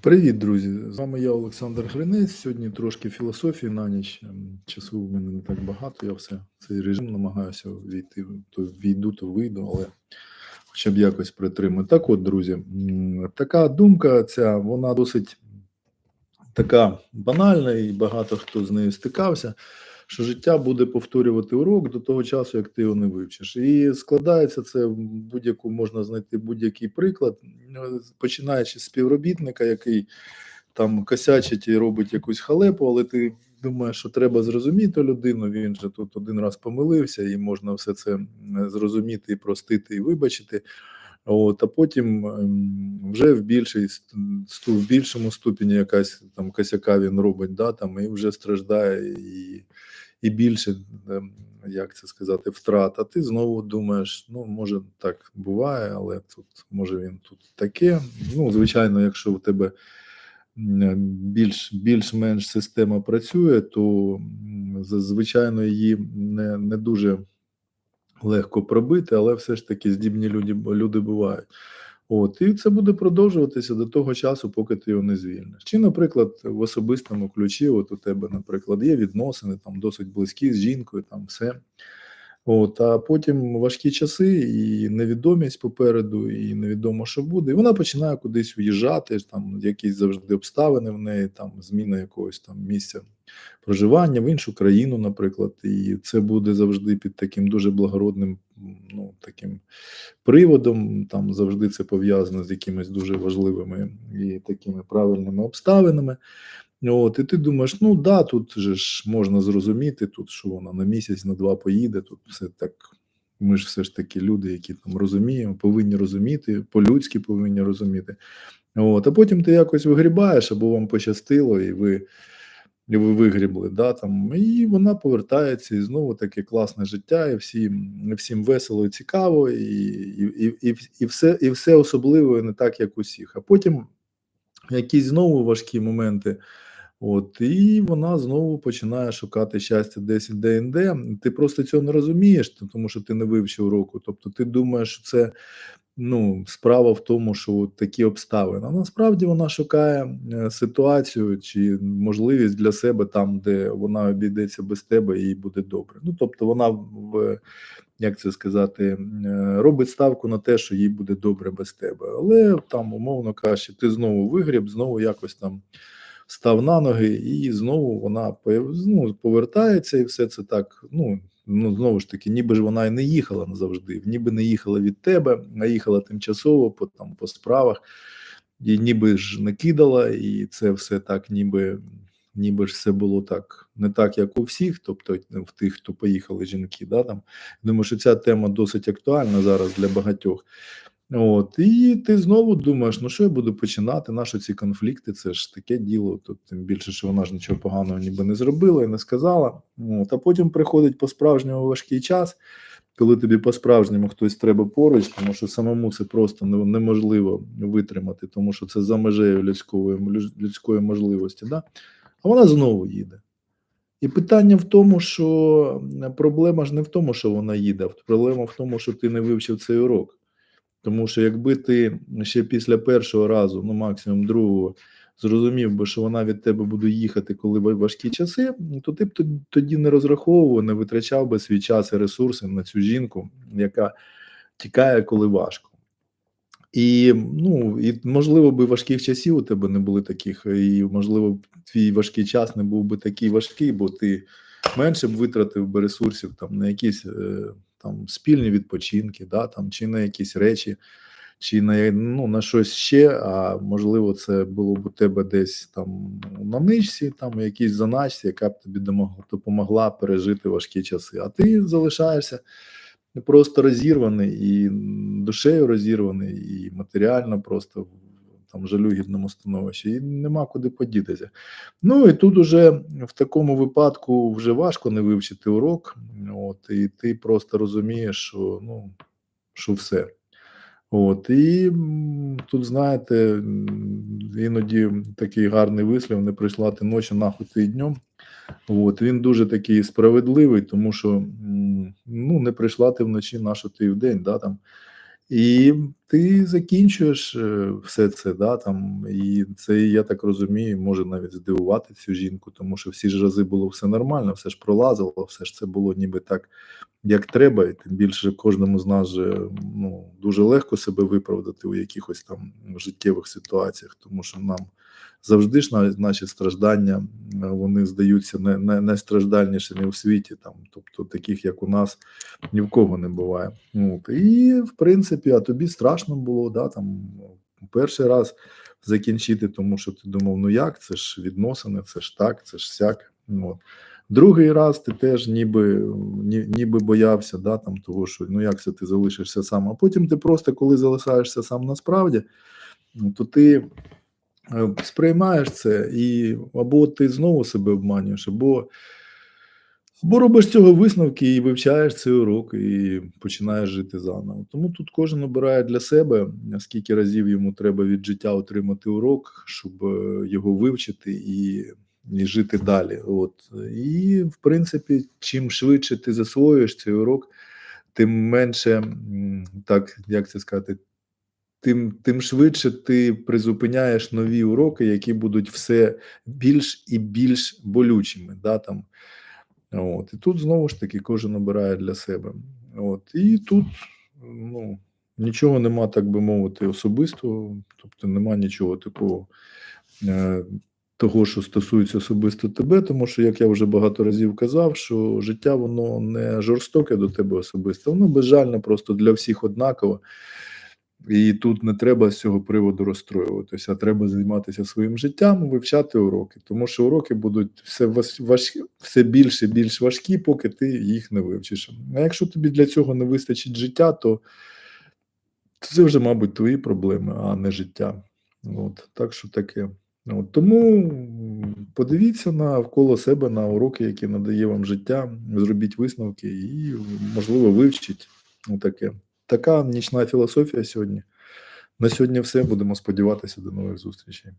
Привіт, друзі! З вами я, Олександр Гринець. Сьогодні трошки філософії на ніч. Ем, Часу в мене не так багато. Я все цей режим намагаюся війти. То війду, то вийду, але хоча б якось притримую. Так, от, друзі, така думка, ця вона досить така банальна, і багато хто з нею стикався. Що життя буде повторювати урок до того часу, як ти його не вивчиш, і складається це в будь-яку можна знайти будь-який приклад, починаючи з співробітника, який там косячить і робить якусь халепу, але ти думаєш, що треба зрозуміти людину. Він же тут один раз помилився, і можна все це зрозуміти, і простити, і вибачити. От, а потім ем, вже в більшій в більшому ступені якась там косяка він робить, да, там, і вже страждає і, і більше, ем, як це сказати, втрат. А ти знову думаєш, ну може так буває, але тут може він тут таке. Ну, звичайно, якщо у тебе більш, більш-менш система працює, то звичайно її не, не дуже легко пробити, але все ж таки здібні люди, люди бувають. От, і це буде продовжуватися до того часу, поки ти його не звільниш. Чи, наприклад, в особистому ключі, от у тебе, наприклад, є відносини там досить близькі з жінкою, там все. От, а потім важкі часи, і невідомість попереду, і невідомо, що буде. І вона починає кудись уїжджати, там якісь завжди обставини в неї, там зміна якогось там місця проживання в іншу країну, наприклад, і це буде завжди під таким дуже благородним, ну таким приводом. Там завжди це пов'язано з якимись дуже важливими і такими правильними обставинами. От, і ти думаєш, ну да, тут же ж можна зрозуміти, тут що вона на місяць, на два поїде, тут все так. Ми ж все ж таки люди, які там розуміємо, повинні розуміти, по-людськи повинні розуміти. От, а потім ти якось вигрібаєш, або вам пощастило, і ви і ви вигрібли, да, там, і вона повертається, і знову таке класне життя, і всім, всім весело і цікаво, і, і, і, і, все, і все особливо і не так, як усіх. А потім якісь знову важкі моменти. От, і вона знову починає шукати щастя десь де-інде. Ти просто цього не розумієш, тому що ти не вивчив уроку. Тобто ти думаєш, що це ну, справа в тому, що от такі обставини. А насправді вона шукає е, ситуацію чи можливість для себе там, де вона обійдеться без тебе, і їй буде добре. Ну тобто, вона в як це сказати, е, робить ставку на те, що їй буде добре без тебе. Але там, умовно кажучи, ти знову вигріб, знову якось там став на ноги, і знову вона ну, повертається, і все це так. Ну ну знову ж таки, ніби ж вона і не їхала назавжди, ніби не їхала від тебе, а їхала тимчасово по там по справах, і ніби ж не кидала, і це все так, ніби. Ніби ж все було так, не так, як у всіх, тобто в тих, хто поїхали жінки. Да, там. Думаю, що ця тема досить актуальна зараз для багатьох. От, і ти знову думаєш, ну що я буду починати? Наші ці конфлікти? Це ж таке діло. Тут тим більше, що вона ж нічого поганого ніби не зробила і не сказала. От, а потім приходить по-справжньому важкий час, коли тобі по-справжньому хтось треба поруч, тому що самому це просто неможливо витримати, тому що це за межею людської, людської можливості. Да? А вона знову їде. І питання в тому, що проблема ж не в тому, що вона їде, а проблема в тому, що ти не вивчив цей урок. Тому що якби ти ще після першого разу, ну максимум другого, зрозумів би, що вона від тебе буде їхати, коли важкі часи, то ти б тоді не розраховував, не витрачав би свій час і ресурси на цю жінку, яка тікає, коли важко. І ну і можливо би важких часів у тебе не були таких, і можливо твій важкий час не був би такий важкий, бо ти менше б витратив би ресурсів там на якісь е, там спільні відпочинки, да, там чи на якісь речі, чи на ну на щось ще. А можливо, це було б у тебе десь там на ничці, там якійсь заначці, яка б тобі допомогла пережити важкі часи. А ти залишаєшся просто розірваний і душею розірваний, і матеріально просто там жалюгідному становищі, і нема куди подітися. Ну і тут уже в такому випадку вже важко не вивчити урок, от, і ти просто розумієш, що ну, що все. От, і тут, знаєте, іноді такий гарний вислів: не прийшла ти ночі, нахуй ти днем. От, він дуже такий справедливий, тому що ну, не прийшла ти вночі, нащо ти в вдень, да, там. І ти закінчуєш е, все це, да, там, і це, я так розумію, може навіть здивувати цю жінку, тому що всі ж рази було все нормально, все ж пролазило, все ж це було ніби так, як треба, і тим більше кожному з нас же ну, дуже легко себе виправдати у якихось там життєвих ситуаціях, тому що нам завжди ж наші страждання вони здаються найстраждальнішими у світі, там, тобто таких, як у нас, ні в кого не буває. От. І в принципі, а тобі страшно було, да, там, перший раз закінчити, тому що ти думав, ну як, це ж відносини, це ж так, це ж сяк. От. Другий раз ти теж ніби ні, ніби боявся, да, там, того, що ну як це ти залишишся сам. А потім ти просто, коли залишаєшся сам насправді, ну, то ти сприймаєш це, і або ти знову себе обманюєш, або, або робиш цього висновки і вивчаєш цей урок, і починаєш жити заново. Тому тут кожен обирає для себе, скільки разів йому треба від життя отримати урок, щоб е, його вивчити і і жити далі. От і в принципі, чим швидше ти засвоюєш цей урок, тим менше так як це сказати, тим, тим швидше ти призупиняєш нові уроки, які будуть все більш і більш болючими. Да, там. От. І тут знову ж таки кожен обирає для себе. От. І тут ну, нічого нема, так би мовити, особистого, тобто нема нічого такого. е, того, що стосується особисто тебе, тому що, як я вже багато разів казав, що життя воно не жорстоке до тебе особисто, воно безжальне просто для всіх однаково. І тут не треба з цього приводу розстроюватися, треба займатися своїм життям, вивчати уроки, тому що уроки будуть все важ, важ, все більше і більш важкі, поки ти їх не вивчиш. А якщо тобі для цього не вистачить життя, то це вже, мабуть, твої проблеми, а не життя. От, Так що таке. От, тому подивіться навколо себе на уроки, які надає вам життя, зробіть висновки і, можливо, вивчіть. Таке. Така нічна філософія сьогодні. На сьогодні все. Будемо сподіватися до нових зустрічей.